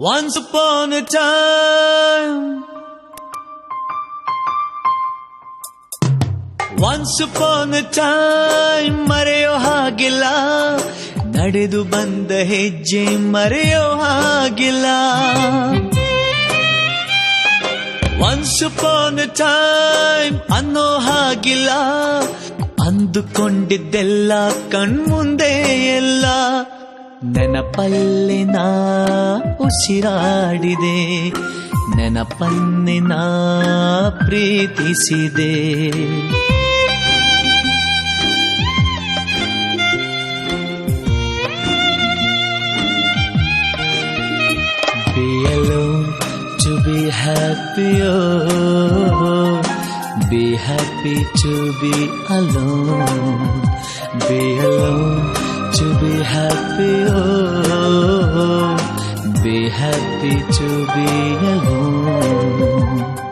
Once upon a time. Once upon a time, ಮರೆಯೋ ಹಾಗಿಲ್ಲ. ನಡೆದು ಬಂದ ಹೆಜ್ಜೆ ಮರೆಯೋ ಹಾಗಿಲ್ಲ. Once upon a time ಅನ್ನೋ ಹಾಗಿಲ್ಲ. ಅಂದುಕೊಂಡಿದ್ದೆಲ್ಲ ಕಣ್ಮುಂದೆ ಎಲ್ಲ ನನ್ನ ಪಲ್ಲೆ ನಾ ಉಸಿರಾಡಿದೆ ನನ್ನ ಪನ್ನೆ ನಾ ಪ್ರೀತಿಸಿದೆ. Be allow to be happy oh be happy be allow. Be allow to be happy. Oh, be happy to be alone.